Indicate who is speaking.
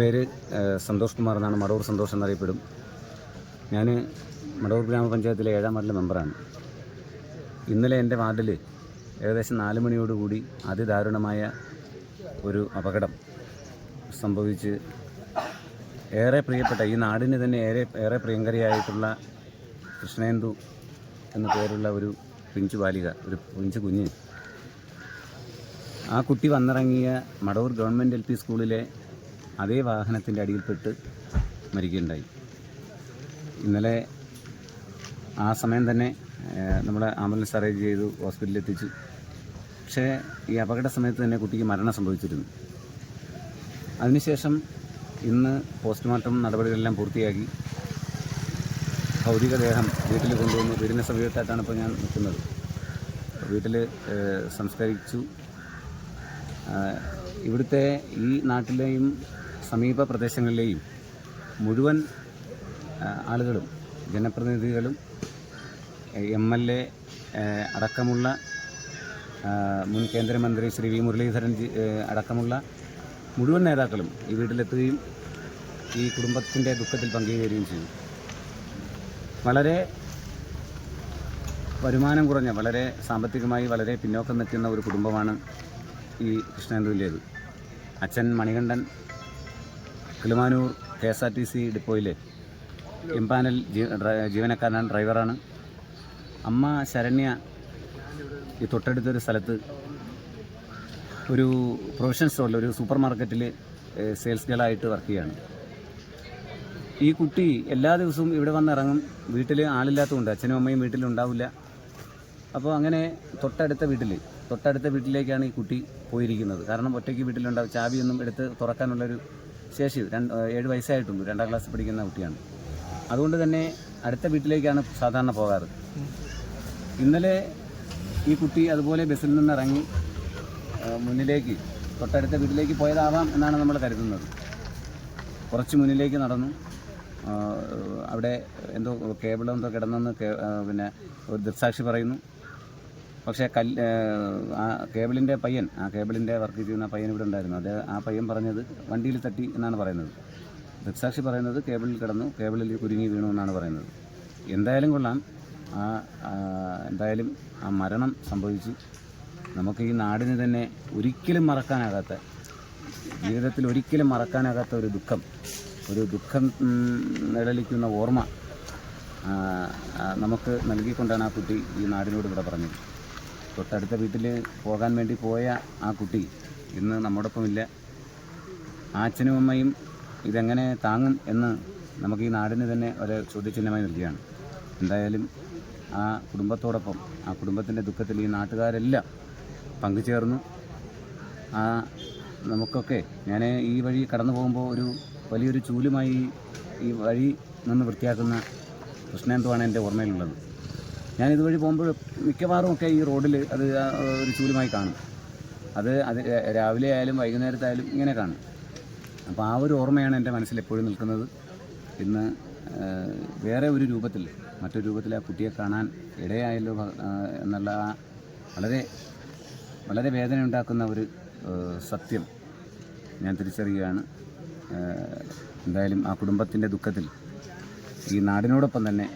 Speaker 1: പേര് സന്തോഷ് കുമാർ എന്നാണ്. മടവൂർ സന്തോഷ് എന്നറിയപ്പെടും. ഞാൻ മടവൂർ ഗ്രാമപഞ്ചായത്തിലെ ഏഴാം വാർഡിലെ മെമ്പറാണ്. ഇന്നലെ എന്റെ വാർഡിൽ ഏകദേശം നാല് മണിയോടുകൂടി അതിദാരുണമായ ഒരു അപകടം സംഭവിച്ച് ഏറെ പ്രിയപ്പെട്ട ഈ നാടിന് തന്നെ ഏറെ ഏറെ പ്രിയങ്കരിയായിട്ടുള്ള കൃഷ്ണേന്ദു എന്ന പേരുള്ള ഒരു പിഞ്ചു ബാലിക ഒരു പിഞ്ചു കുഞ്ഞ്. ആ കുട്ടി വന്നിറങ്ങിയ മടവൂർ ഗവൺമെന്റ് എൽ പി സ്കൂളിലെ അതേ വാഹനത്തിന്റെ അടിയിൽപ്പെട്ട് മരിക്കുകയുണ്ടായി. ഇന്നലെ ആ സമയം തന്നെ നമ്മൾ ആംബുലൻസ് അറേഞ്ച് ചെയ്തു ഹോസ്പിറ്റലിൽ എത്തിച്ചു പക്ഷേ ഈ അപകട സമയത്ത് തന്നെ കുട്ടിക്ക് മരണം സംഭവിച്ചിരുന്നു. അതിനുശേഷം ഇന്ന് പോസ്റ്റ്മോർട്ടം നടപടികളെല്ലാം പൂർത്തിയാക്കി. ഭൗതികദേഹം വീട്ടിൽ കൊണ്ടുവന്നു വീടിന്റെ സമീപത്തായിട്ടാണ് ഇപ്പോൾ ഞാൻ നിൽക്കുന്നത്. വീട്ടിൽ സംസ്കരിച്ചു. ഇവിടുത്തെ ഈ നാട്ടിലെയും സമീപ പ്രദേശങ്ങളിലെയും മുഴുവൻ ആളുകളും ജനപ്രതിനിധികളും എം എൽ എ അടക്കമുള്ള മുൻ കേന്ദ്രമന്ത്രി ശ്രീ വി മുരളീധരൻ അടക്കമുള്ള മുഴുവൻ നേതാക്കളും ഈ വീട്ടിലെത്തുകയും ഈ കുടുംബത്തിന്റെ ദുഃഖത്തിൽ പങ്കുചേരുകയും ചെയ്തു വളരെ വരുമാനം കുറഞ്ഞ വളരെ സാമ്പത്തികമായി വളരെ പിന്നോക്കം നിൽക്കുന്ന ഒരു കുടുംബമാണ് ഈ കൃഷ്ണേന്ദുവിന്റേത്. അച്ഛൻ Manikandan Kilimanoor K S R T C ഡിപ്പോയിലെ empanel ജീവനക്കാരനാണ് ഡ്രൈവറാണ്. അമ്മ ശരണ്യ ഈ തൊട്ടടുത്തൊരു സ്ഥലത്ത് ഒരു പ്രൊവിഷൻ സ്റ്റോറിൽ ഒരു സൂപ്പർ മാർക്കറ്റിൽ സെയിൽസ് ഗേളായിട്ട് വർക്ക് ചെയ്യാണ്. ഈ കുട്ടി എല്ലാ ദിവസവും ഇവിടെ വന്നിറങ്ങും. വീട്ടിൽ ആളില്ലാത്തതുകൊണ്ട് അച്ഛനും അമ്മയും വീട്ടിലുണ്ടാവില്ല അപ്പോൾ അങ്ങനെ തൊട്ടടുത്ത വീട്ടിൽ തൊട്ടടുത്ത വീട്ടിലേക്കാണ് ഈ കുട്ടി പോയിരിക്കുന്നത്. കാരണം ഒറ്റയ്ക്ക് വീട്ടിലുണ്ടാവും ചാവിയൊന്നും എടുത്ത് തുറക്കാനുള്ളൊരു ശേഷി രണ്ട് ഏഴ് വയസ്സായിട്ടുള്ളൂ രണ്ടാം ക്ലാസ് പഠിക്കുന്ന കുട്ടിയാണ്. അതുകൊണ്ട് തന്നെ അടുത്ത വീട്ടിലേക്കാണ് സാധാരണ പോകാറ്. ഇന്നലെ ഈ കുട്ടി അതുപോലെ ബസ്സിൽ നിന്ന് ഇറങ്ങി മുന്നിലേക്ക് തൊട്ടടുത്ത വീട്ടിലേക്ക് പോയതാവാം എന്നാണ് നമ്മൾ കരുതുന്നത്. കുറച്ച് മുന്നിലേക്ക് നടന്നു. അവിടെ എന്തോ കേബിൾ എന്തോ കിടന്നെന്ന് പിന്നെ ഒരു ദൃക്സാക്ഷി പറയുന്നു. പക്ഷേ കല്ല് ആ കേബിളിന്റെ പയ്യൻ ആ കേബിളിന്റെ വർക്ക് ചെയ്യുന്ന പയ്യൻ ഇവിടെ ഉണ്ടായിരുന്നു. അത് ആ പയ്യൻ പറഞ്ഞത് വണ്ടിയിൽ തട്ടി എന്നാണ് പറയുന്നത്. ദൃക്സാക്ഷി പറയുന്നത് കേബിളിൽ കിടന്നു കേബിളിൽ കുരുങ്ങി വീണു എന്നാണ് പറയുന്നത്. എന്തായാലും കൊള്ളാം. ആ എന്തായാലും ആ മരണം സംഭവിച്ചു നമുക്ക് ഈ നാടിന് തന്നെ ഒരിക്കലും മറക്കാനാകാത്ത ജീവിതത്തിൽ ഒരിക്കലും മറക്കാനാകാത്ത ഒരു ദുഃഖം ഒരു ദുഃഖം നിഴലിക്കുന്ന ഓർമ്മ നമുക്ക് നൽകിക്കൊണ്ടാണ് ആ കുട്ടി ഈ നാടിനോട് ഇവിടെ പറഞ്ഞത്. തൊട്ടടുത്ത വീട്ടിൽ പോകാൻ വേണ്ടി പോയ ആ കുട്ടി ഇന്ന് നമ്മോടൊപ്പമില്ല. അച്ഛനും അമ്മയും ഇതെങ്ങനെ താങ്ങും എന്ന് നമുക്ക് ഈ നാടിന് തന്നെ ഒരു ചോദ്യചിഹ്നമായി നൽകുകയാണ് എന്തായാലും ആ കുടുംബത്തോടൊപ്പം ആ കുടുംബത്തിന്റെ ദുഃഖത്തിൽ ഈ നാട്ടുകാരെല്ലാം പങ്കുചേർന്നു. ആ നമുക്കൊക്കെ ഞാൻ ഈ വഴി കടന്നു പോകുമ്പോൾ ഒരു വലിയൊരു ചൂലുമായി ഈ വഴി നിന്ന് വൃത്തിയാക്കുന്ന കൃഷ്ണൻ എന്റെ ഓർമ്മയിലുള്ളത്? ഞാൻ ഇതുവഴി പോകുമ്പോൾ മിക്കവാറും ഒക്കെ ഈ റോഡിൽ അത് ഒരു ചൂലുമായി കാണും. അത് അത് രാവിലെ ആയാലും വൈകുന്നേരത്തായാലും ഇങ്ങനെ കാണും. അപ്പോൾ ആ ഒരു ഓർമ്മയാണ് എന്റെ മനസ്സിൽ എപ്പോഴും നിൽക്കുന്നത്. ഇന്ന് വേറെ ഒരു രൂപത്തിൽ മറ്റൊരു രൂപത്തിൽ ആ കുട്ടിയെ കാണാൻ ഇടയായല്ലോ എന്നുള്ള വളരെ വളരെ വേദന ഉണ്ടാക്കുന്ന ഒരു സത്യം ഞാൻ തിരിച്ചറിയുകയാണ്. എന്തായാലും ആ കുടുംബത്തിന്റെ ദുഃഖത്തിൽ ഈ നാടിനോടൊപ്പം തന്നെ